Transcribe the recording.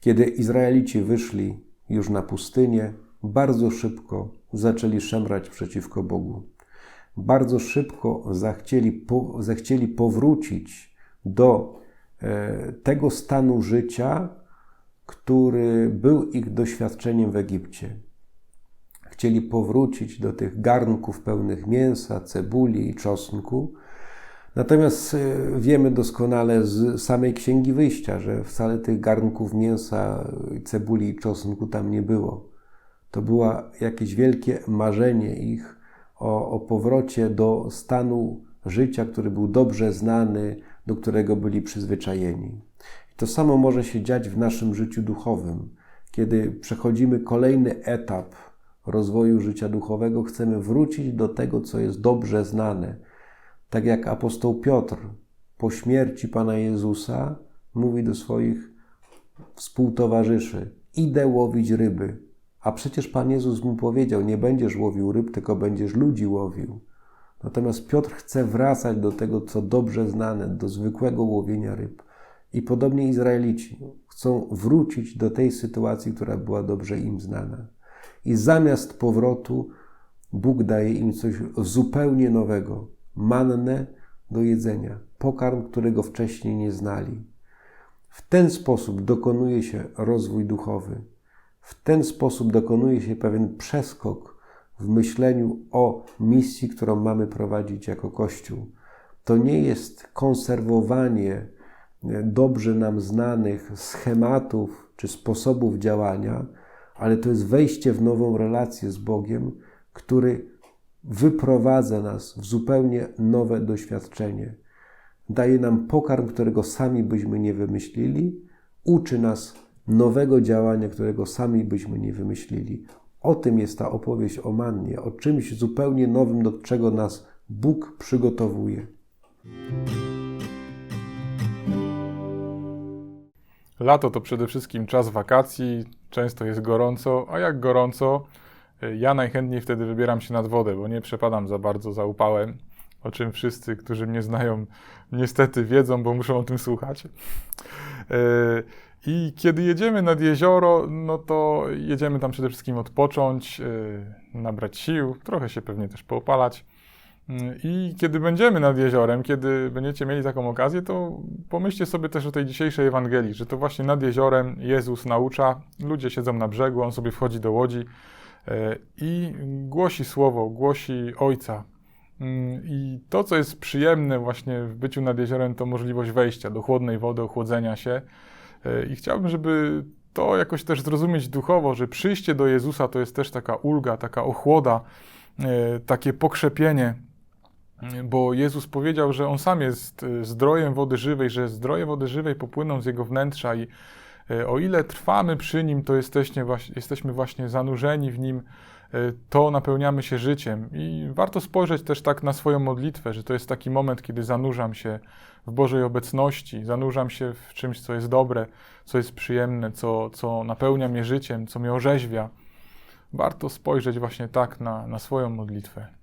Kiedy Izraelici wyszli już na pustynię, bardzo szybko zaczęli szemrać przeciwko Bogu. Bardzo szybko zachcieli, po, powrócić do e, tego stanu życia, który był ich doświadczeniem w Egipcie. Chcieli powrócić do tych garnków pełnych mięsa, cebuli i czosnku. Natomiast e, wiemy doskonale z samej Księgi Wyjścia, że wcale tych garnków mięsa, cebuli i czosnku tam nie było. To było jakieś wielkie marzenie ich o, o powrocie do stanu życia, który był dobrze znany, do którego byli przyzwyczajeni. I to samo może się dziać w naszym życiu duchowym. Kiedy przechodzimy kolejny etap rozwoju życia duchowego, chcemy wrócić do tego, co jest dobrze znane. Tak jak apostoł Piotr po śmierci Pana Jezusa mówi do swoich współtowarzyszy: Idę łowić ryby. A przecież Pan Jezus mu powiedział: Nie będziesz łowił ryb, tylko będziesz ludzi łowił. Natomiast Piotr chce wracać do tego, co dobrze znane, do zwykłego łowienia ryb. I podobnie Izraelici chcą wrócić do tej sytuacji, która była dobrze im znana. I zamiast powrotu Bóg daje im coś zupełnie nowego mannę do jedzenia, pokarm, którego wcześniej nie znali. W ten sposób dokonuje się rozwój duchowy. W ten sposób dokonuje się pewien przeskok w myśleniu o misji, którą mamy prowadzić jako Kościół. To nie jest konserwowanie dobrze nam znanych schematów czy sposobów działania, ale to jest wejście w nową relację z Bogiem, który wyprowadza nas w zupełnie nowe doświadczenie. Daje nam pokarm, którego sami byśmy nie wymyślili, uczy nas nowego działania, którego sami byśmy nie wymyślili. O tym jest ta opowieść o mannie, o czymś zupełnie nowym, do czego nas Bóg przygotowuje. Lato to przede wszystkim czas wakacji, często jest gorąco, a jak gorąco, ja najchętniej wtedy wybieram się nad wodę, bo nie przepadam za bardzo za upałem, o czym wszyscy, którzy mnie znają, niestety wiedzą, bo muszą o tym słuchać. E, I kiedy jedziemy nad jezioro, no to jedziemy tam przede wszystkim odpocząć, e, nabrać sił, trochę się pewnie też poopalać. I kiedy będziemy nad jeziorem, kiedy będziecie mieli taką okazję, to pomyślcie sobie też o tej dzisiejszej Ewangelii, że to właśnie nad jeziorem Jezus naucza, ludzie siedzą na brzegu, on sobie wchodzi do łodzi i głosi słowo, głosi Ojca. Mm, I to, co jest przyjemne właśnie w byciu nad jeziorem, to możliwość wejścia do chłodnej wody, ochłodzenia się. E, I chciałbym, żeby to jakoś też zrozumieć duchowo, że przyjście do Jezusa to jest też taka ulga, taka ochłoda, e, takie pokrzepienie bo Jezus powiedział, że On sam jest e, zdrojem wody żywej, że zdroje wody żywej popłyną z Jego wnętrza i e, o ile trwamy przy Nim, to jesteśmy właśnie, jesteśmy właśnie zanurzeni w Nim, e, to napełniamy się życiem. I warto spojrzeć też tak na swoją modlitwę, że to jest taki moment, kiedy zanurzam się w Bożej obecności, zanurzam się w czymś, co jest dobre, co jest przyjemne, co, co napełnia mnie życiem, co mnie orzeźwia. Warto spojrzeć właśnie tak na, na swoją modlitwę.